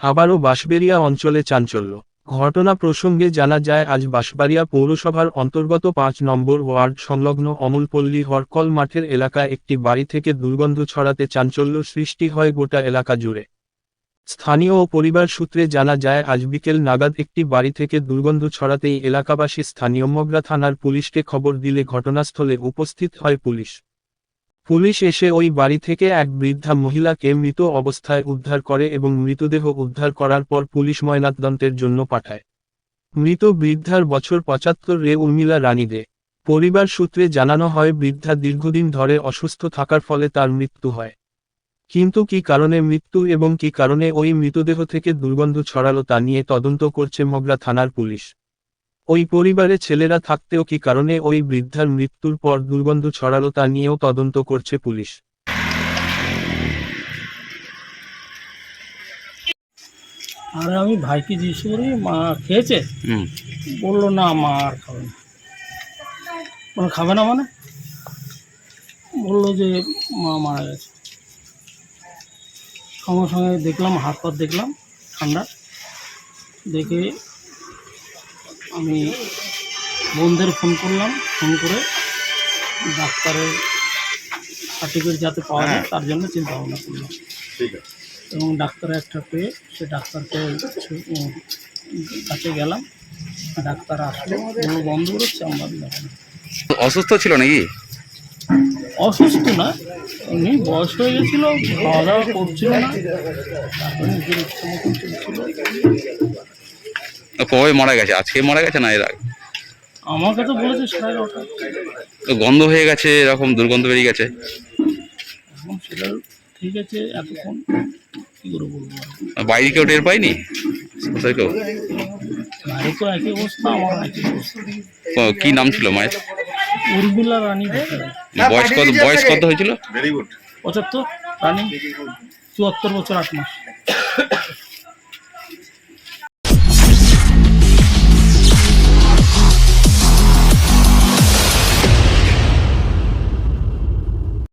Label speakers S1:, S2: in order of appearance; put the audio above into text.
S1: আবারও বাঁশবেড়িয়া অঞ্চলে চাঞ্চল্য। ঘটনা প্রসঙ্গে জানা যায়, আজ বাঁশবাড়িয়া পৌরসভার অন্তর্গত পাঁচ নম্বর ওয়ার্ড সংলগ্ন অমূলপল্লী হরকল মাঠের এলাকায় একটি বাড়ি থেকে দুর্গন্ধ ছড়াতে চাঞ্চল্য সৃষ্টি হয় গোটা এলাকা জুড়ে। স্থানীয় ও পরিবার সূত্রে জানা যায়, আজ বিকেল নাগাদ একটি বাড়ি থেকে দুর্গন্ধ ছড়াতেই এলাকাবাসী স্থানীয় মগরা থানার পুলিশকে খবর দিলে ঘটনাস্থলে উপস্থিত হয় পুলিশ। পুলিশ এসে ওই বাড়ি থেকে এক বৃদ্ধা মহিলাকে মৃত অবস্থায় উদ্ধার করে এবং মৃতদেহ উদ্ধার করার পর পুলিশ ময়নাতদন্তের জন্য পাঠায়। মৃত বৃদ্ধার বছর পঁচাত্তর রে উর্মিলা রানী দে পরিবার সূত্রে জানানো হয়, বৃদ্ধা দীর্ঘদিন ধরে অসুস্থ থাকার ফলে তার মৃত্যু হয়। কিন্তু কি কারণে মৃত্যু এবং কি কারণে ওই মৃতদেহ থেকে দুর্গন্ধ ছড়ালো তা নিয়ে তদন্ত করছে মগরা থানার পুলিশ। ওই পরিবারে ছেলেরা থাকতেও কি কারণে ওই বৃদ্ধার মৃত্যুর পর দুর্গন্ধ ছড়ালো তা নিয়েও তদন্ত করছে পুলিশ।
S2: আর আমি ভাইকে জিজ্ঞেস করি মা খেয়েছে?
S3: হুম।
S2: বলল না মা আর খাবে না। মানে খাবে না মানে? বলল যে মা মারা গেছে। সঙ্গে সঙ্গে দেখলাম হাত পাত দেখলাম ঠান্ডা। দেখে আমি বোনদের ফোন করলাম ফোন করে ডাক্তারের সার্টিফিকেট যাতে পাওয়া যায় তার জন্য চিন্তা ভাবনা করলাম। এবং ডাক্তার একটা পেয়ে সে ডাক্তারকে কাছে গেলাম। ডাক্তার আসলো বন্ধ করে চেম্বার দেখানো
S3: অসুস্থ ছিল নাকি?
S2: অসুস্থ না এমনি বয়স হয়ে গেছিল খাওয়া দাওয়া করছিল না তারপরে নিজের ইচ্ছা মতন চলছিল।
S3: কবে মারা গেছে? আজকে মারা গেছে না এর আগে?
S2: আমাকে তো বলেছে সাড়ে
S3: গন্ধ হয়ে গেছে এরকম দুর্গন্ধ বেরিয়ে গেছে?
S2: সেটা ঠিক আছে এতক্ষণ কী করে বলব?
S3: বাইরে কেউ টের পায়নি? কোথায় কেউ?
S2: মায়ের তো একই অবস্থা আমার একই অবস্থা।
S3: কি নাম ছিল মায়ের?
S2: উর্মিলা রানী।
S3: বয়স কত বয়স কত হয়েছিল?
S2: পঁচাত্তর? রানী? চুয়াত্তর বছর আট মাস।